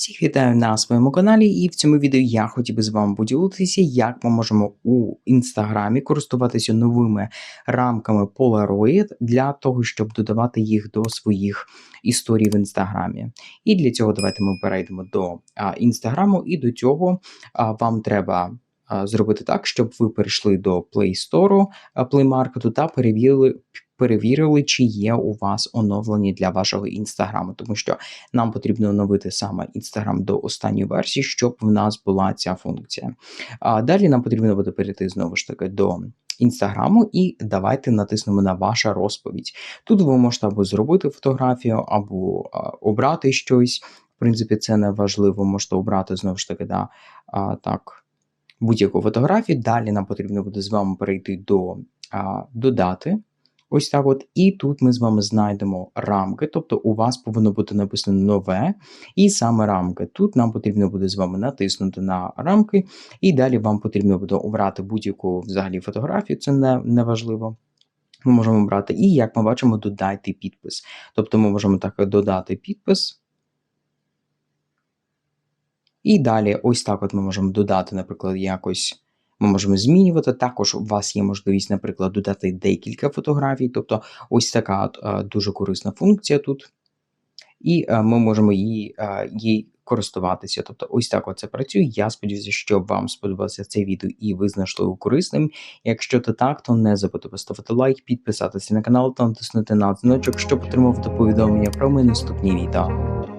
Всіх вітаю на своєму каналі, і в цьому відео я хотів би з вами поділитися, як ми можемо у інстаграмі користуватися новими рамками Polaroid для того, щоб додавати їх до своїх історій в інстаграмі. І для цього давайте ми перейдемо до інстаграму, і до цього а, вам треба. Зробити так, щоб ви перейшли до Play Store, Play Market та перевірили, перевірили, чи є у вас оновлені для вашого інстаграму, тому що нам потрібно оновити саме Instagram до останньої версії, щоб в нас була ця функція. А далі нам потрібно буде перейти знову ж таки до інстаграму, і давайте натиснемо на ваша розповідь. Тут ви можете або зробити фотографію, або а, обрати щось. В принципі, це не важливо. Можете обрати знову ж таки, да, а, так, будь-яку фотографію. Далі нам потрібно буде з вами перейти до а, додати. Ось так от, і тут ми з вами знайдемо рамки, тобто у вас повинно бути написано нове, і саме рамки. Тут нам потрібно буде з вами натиснути на рамки, і далі вам потрібно буде обрати будь-яку взагалі фотографію, це не, не важливо. Ми можемо обрати, і як ми бачимо, додайте підпис. Тобто ми можемо так додати підпис. І далі, ось так от ми можемо додати, наприклад, якось. Ми можемо змінювати. Також у вас є можливість, наприклад, додати декілька фотографій. Тобто, ось така е, дуже корисна функція тут. І е, ми можемо її, е, їй користуватися. Тобто, ось так от це працює. Я сподіваюся, що вам сподобався це відео і ви знайшли його корисним. Якщо це так, то не забудьте поставити лайк, підписатися на канал та натиснути на дзвіночок, щоб отримувати повідомлення про мої наступні відео.